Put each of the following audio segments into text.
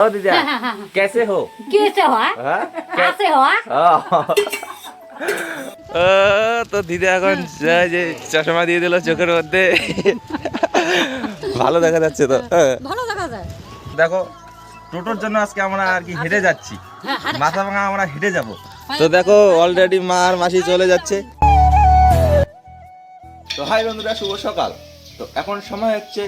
ओ दीदी कैसे हो कैसे हुआ हाँ? कैसे हुआ ও, তো দিদি এখন যা- যে চশমা দিয়ে দিল চোখের মধ্যে ভালো দেখা যাচ্ছে তো হ্যাঁ। ভালো দেখা যায় দেখো টোটোর জন্য আজকে আমরা আর কি হেঁটে যাচ্ছি হ্যাঁ, হাঁটে। মাথা ভাঙা আমরা হেঁটে যাব তো দেখো অলরেডি মা আর মাসি চলে যাচ্ছে তো হাই বন্ধুরা শুভ সকাল তো এখন সময় হচ্ছে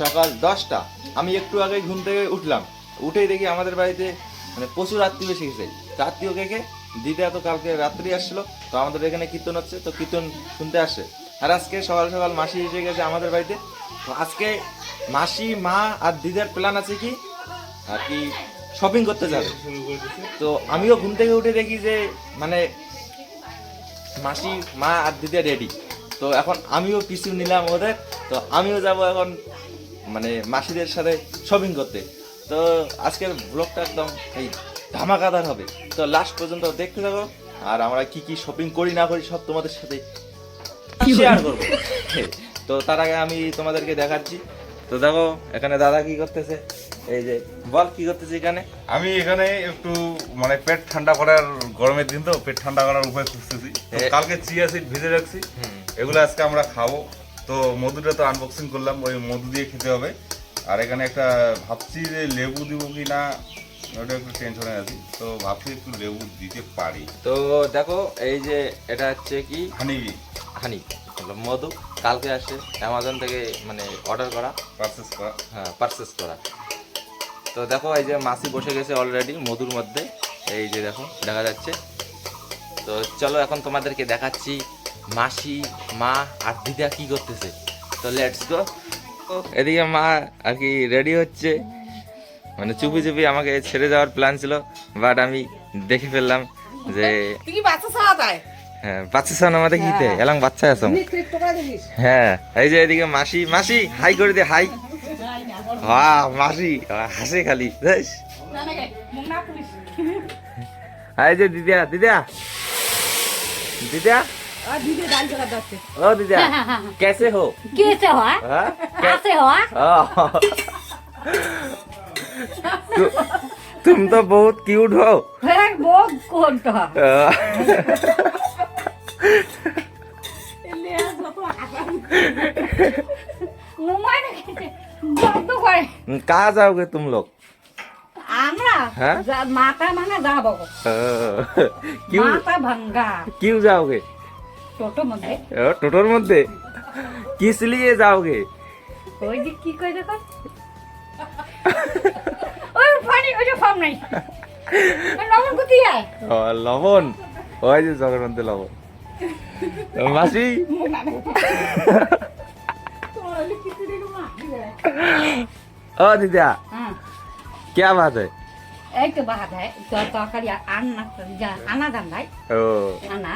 সকাল দশটা আমি একটু আগে ঘুম থেকে উঠলাম উঠেই দেখি আমাদের বাড়িতে মানে প্রচুর আত্মীয় এসে গেছে। আত্মীয় কে কে? দিদা তো কালকে রাত্রি আসলো তো আমাদের এখানে কীর্তন হচ্ছে, তো কীর্তন শুনতে আসে। আর আজকে সকাল সকাল মাসি এসে গেছে আমাদের বাড়িতে। তো আজকে মাসি, মা আর দিদার প্ল্যান আছে কি? আর কি শপিং করতে যাবে। তো আমিও ঘুম থেকে উঠে দেখি যে মানে মাসি, মা আর দিদা রেডি তো এখন আমিও পিছু নিলাম ওদের, তো আমিও যাব এখন মানে মাসিদের সাথে শপিং করতে। তো আজকের ব্লগটা একদম এই ধামাকাদার হবে। তো লাস্ট পর্যন্ত দেখতে থাকো আর আমরা কি কি শপিং করি না করি সব তোমাদের সাথে শেয়ার করব। তো তার আগে আমি তোমাদেরকে দেখাচ্ছি। তো দেখো এখানে দাদা কি করতেছে? এই যে বল কি করতেছে এখানে? আমি এখানে একটু মানে পেট ঠান্ডা করার গরমের দিন তো পেট ঠান্ডা করার উপায় খুঁজতেছি। কালকে চিয়া সিড ভেজে রাখছি। এগুলো আজকে আমরা খাব। তো মধুটা তো আনবক্সিং করলাম ওই মধু দিয়ে খেতে হবে। আর এখানে একটা ভাবছি যে লেবু দিব কি না ওটা একটু টেনশনে আছি তো ভাবছি একটু লেবু দিতে পারি। তো দেখো এই যে এটা হচ্ছে কি? হানিবি। হানি মধু। কালকে আসে অ্যামাজন থেকে মানে অর্ডার করা। পারচেস করা। হ্যাঁ পারচেস করা। তো দেখো এই যে মাসি বসে গেছে অলরেডি মধুর মধ্যে। এই যে দেখো দেখা যাচ্ছে। তো চলো এখন তোমাদেরকে দেখাচ্ছি মাসি মা আর দিদা কি করতেছে। তো লেটস গো এদিকে মা আর কি রেডি হচ্ছে মানে চুপি চুপি আমাকে ছেড়ে যাওয়ার প্ল্যান ছিল বাট আমি দেখে ফেললাম যে কি বাচ্চা হ্যাঁ সামনে আমাদের কিতে এলাম বাচ্চা আছো হ্যাঁ এই যে এদিকে মাসি মাসি হাই করে দে হাই হ্যাঁ মাসি হাসে খালি এই যে দিদা দিদা দিদা ओ दीदा कैसे हो? कैसे हो हाँ? कैसे हो? तुम तो बहुत क्यूट हो। बहुत कौन तो कहा जाओगे तुम लोग? हाँ? माता माना जाओगे क्यों जाओगे? টোটো মধ্যে ও, টোটোর মধ্যে কিস লিয়ে যাওগে ওই যে কি কই দেখো ওই পানি ওই যে ফার্ম নাই ওই লবণ কোথায় ও, লবণ ওই যে জগের মধ্যে লবণ তো মাসি ও দিদা হ্যাঁ क्या बात है এই তো বাহাত হয় তো তরকারি আনা যা আনা দাম ভাই ओ আনা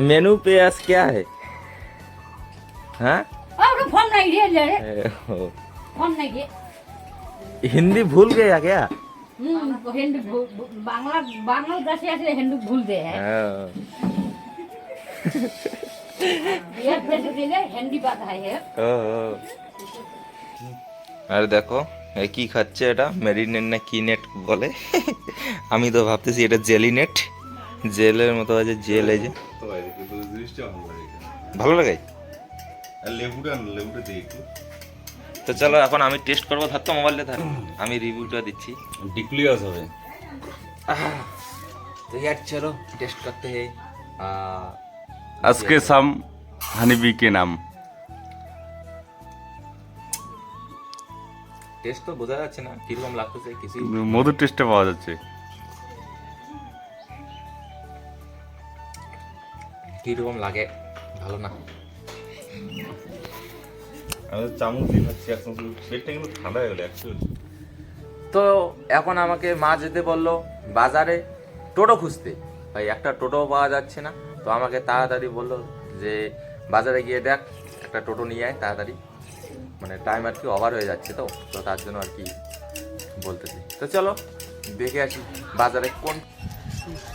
मेनू पे आज क्या है हाँ ওটা ফোন নাই রে লে রে ए, ओ, ফোন নাই রে हिंदी भूल गया क्या হুম হিন্দু ভু- ভু- বাংলা বাংলাদেশে আছে হিন্দু ভুল দে হ্যাঁ हाँ, ये देश दिले हिंदी बात है ये ও, ও। আর দেখো এ কি খাচ্ছে এটা মেরিনেট না কি নেট বলে আমি তো ভাবতেছি এটা জেলি নেট জেলের মতো আছে জেল এই যে। ভালো লাগে? তো চলো এখন আমি টেস্ট করব। থাকতো মোবাইলে থাক আমি রিভিউটা দিচ্ছি। ডিপ্লিয়াস হবে। তো চলো টেস্ট করতে হে আজকে সাম হানিবি কে নাম? টেস্ট তো বোঝা যাচ্ছে না কীরকম লাগতেছে কিছু মধুর টেস্টটা পাওয়া যাচ্ছে। কীরকম লাগে? ভালো না। হয়ে তো এখন আমাকে মা যেতে বলল বাজারে টোটো খুঁজতে। ভাই একটা টোটো পাওয়া যাচ্ছে না। তো আমাকে তাড়াতাড়ি বলল যে বাজারে গিয়ে দেখ একটা টোটো নিয়ে আয় তাড়াতাড়ি। মানে টাইম আর কি ওভার হয়ে যাচ্ছে তো তো তার জন্য আর কি বলতেছি। তো চলো দেখে আসি বাজারে কোন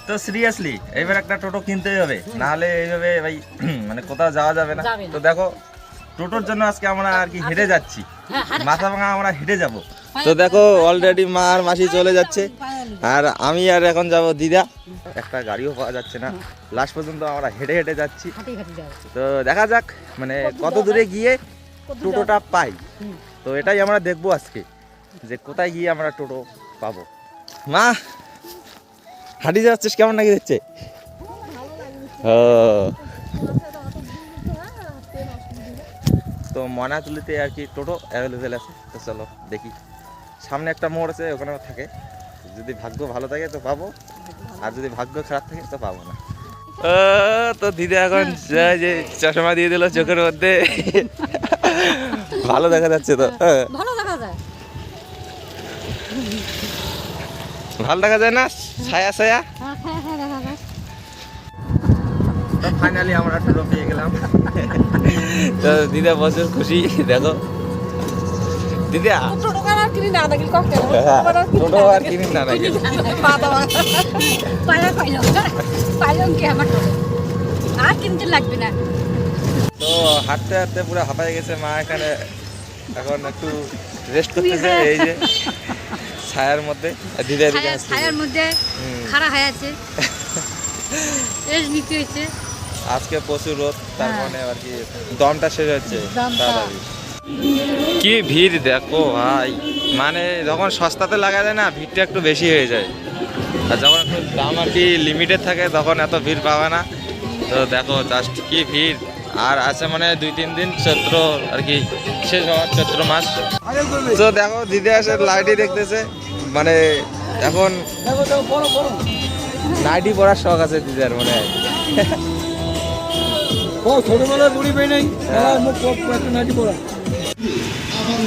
তো সিরিয়াসলি এবার একটা টোটো কিনতেই হবে। নাহলে এইভাবে ভাই মানে কোথাও যাওয়া যাবে না। তো দেখো টোটোর জন্য আজকে আমরা আর কি হেঁটে যাচ্ছি। হ্যাঁ, মাথা ভাঙা আমরা হেঁটে যাব। তো দেখো অলরেডি মা আর মাসি চলে যাচ্ছে। আর আমি আর এখন যাব দিদা। একটা গাড়িও পাওয়া যাচ্ছে না। লাস্ট পর্যন্ত আমরা হেঁটে হেঁটে যাচ্ছি। হাঁটি হাঁটি যাও তো দেখা যাক মানে কত দূরে গিয়ে টোটোটা পাই। তো এটাই আমরা দেখব আজকে যে কোথায় গিয়ে আমরা টোটো পাবো। মা হাঁটি যাচ্ছিস কেমন নাকি দেখছে ও। তো ময়নাতুলিতে আর কি টোটো অ্যাভেলেবেল আছে তো চলো দেখি। সামনে একটা মোড় আছে ওখানেও থাকে। যদি ভাগ্য ভালো থাকে তো পাবো আর যদি ভাগ্য খারাপ থাকে তো পাবো না। ও, তো দিদি এখন যে চশমা দিয়ে দিল চোখের মধ্যে। ভালো দেখা যাচ্ছে তো। হ্যাঁ। ভালো দেখা যায় না? ছায়া ছায়া। হ্যাঁ হ্যাঁ হ্যাঁ তো ফাইনালি আমরা টোটো পেয়ে গেলাম। তো দিদা বছর খুশি দেখো। দিদা। টোটো আর কিনি না নাকি ককটেল হ্যাঁ, টোটো আর কিনি না নাকি? পাইলাম পাইলাম পাইলাম কি আমার? টোটো। আর কিনতে লাগবে না। তো হাঁটতে হাঁটতে পুরো হাঁপাই গেছে মা এখানে। এখন একটু রেস্ট করতেছে এই যে। ছায়ার মধ্যে দিদা ছায়ার মধ্যে। খাড়া হয়ে আছে। রেস্ট নিতে আজকে প্রচুর রোদ তার হ্যাঁ। মানে আর কি দমটা শেষ হচ্ছে। কি ভিড় দেখো ভাই মানে যখন সস্তাতে লাগা যায় না ভিড়টা একটু বেশি হয়ে যায়। আর যখন একটু দাম আর কি লিমিটেড থাকে তখন এত ভিড় পাবে না। তো দেখো জাস্ট কি ভিড়। আর আছে মানে দুই তিন দিন চৈত্র আর কি শেষ হওয়ার চৈত্র মাস। তো দেখো দিদি আসে লাইটই দেখতেছে। মানে এখন নাইটি পরার শখ আছে দিদার মনে ছোটবেলায় বুড়ি পেয়ে নেই। মুখ একটা নাটি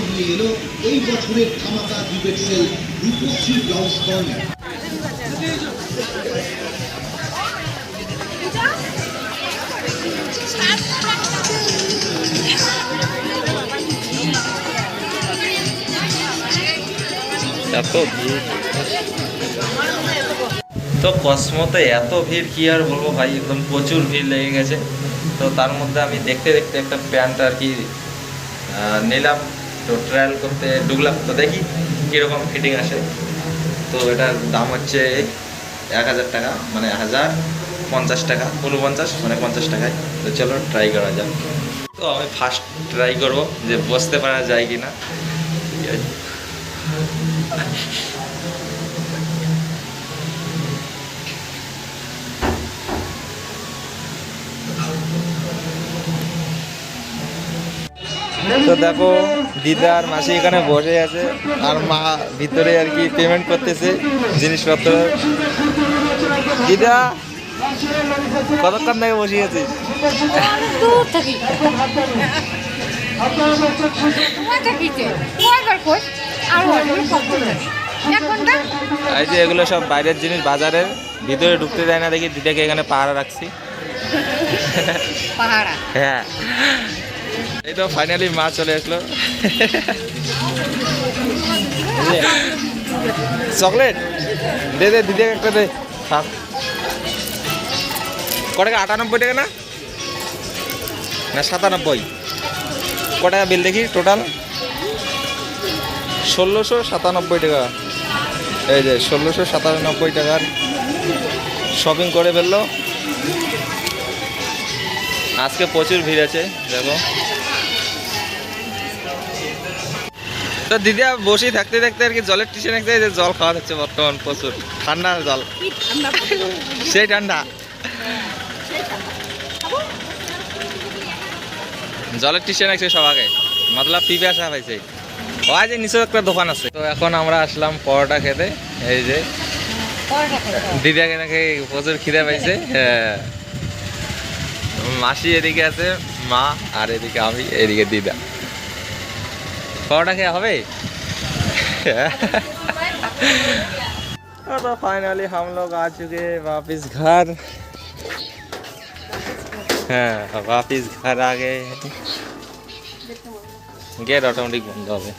নিয়ে এলো এই বছরের ধামাকা ডিবেক্সেল রূপশ্রী ব্লাউজ কর্নার। ভিড়। তো কসমোতে এত ভিড়, কি আর বলব ভাই, একদম প্রচুর ভিড় লেগে গেছে। তো তার মধ্যে আমি দেখতে দেখতে একটা প্যান্ট আর কি নিলাম। তো ট্রায়াল করতে ঢুকলাম। তো দেখি কীরকম ফিটিং আসে। তো এটার দাম হচ্ছে এক হাজার টাকা মানে হাজার। পঞ্চাশ টাকা উনপঞ্চাশ মানে পঞ্চাশ টাকায়। তো চলো ট্রাই করা যাক। তো আমি ফার্স্ট ট্রাই করব যে বসতে পারা যায় কি না তো দেখো, দিদা আর মাসি এখানে বসে আছে, আর মা ভিতরে আর কি পেমেন্ট করতেছে জিনিসপত্র। দিদা কতক্ষণ থেকে বসে আছিস? দূর থাকি। তোমার থাকিতে কয়বার কই আর অনেক কত লাগে এক ঘণ্টা এই যে এগুলো সব বাইরের জিনিস বাজারের ভিতরে ঢুকতে দেয় না দেখি দিদাকে এখানে পাহারা রাখছি। হ্যাঁ। এই তো ফাইনালি মা চলে আসলো। চকলেট? দে দে দিদি একটা দে। ক টাকা? আটানব্বই টাকা না? না সাতানব্বই। ক টাকা বিল দেখি টোটাল ষোলোশো সাতানব্বই টাকা। এই যে ষোলোশো সাতানব্বই টাকার শপিং করে ফেলল। আজকে প্রচুর ভিড় আছে দেখো। তো দিদি বসেই থাকতে থাকতে আর কি জলের টিউশন একটা যে জল খাওয়া হচ্ছে বর্তমান প্রচুর। ঠান্ডা জল সেই ঠান্ডা। জলের টিউশন আছে সব আগে মতলব পিপে আসা হয়েছে ওই যে নিচে একটা দোকান আছে তো এখন আমরা আসলাম পরোটা খেতে এই যে পরোটা খাই দিদাকে নাকি প্রচুর খিদে পাইছে হ্যাঁ মাসি এদিকে আছে মা আর এদিকে আমি এদিকে দিদা পরোটা খেয়ে হবে तो फाइनली हम लोग आ चुके हैं वापस घर হ্যাঁ वापस घर आ गए গ্যাস অটোমেটিক বন্ধ হবে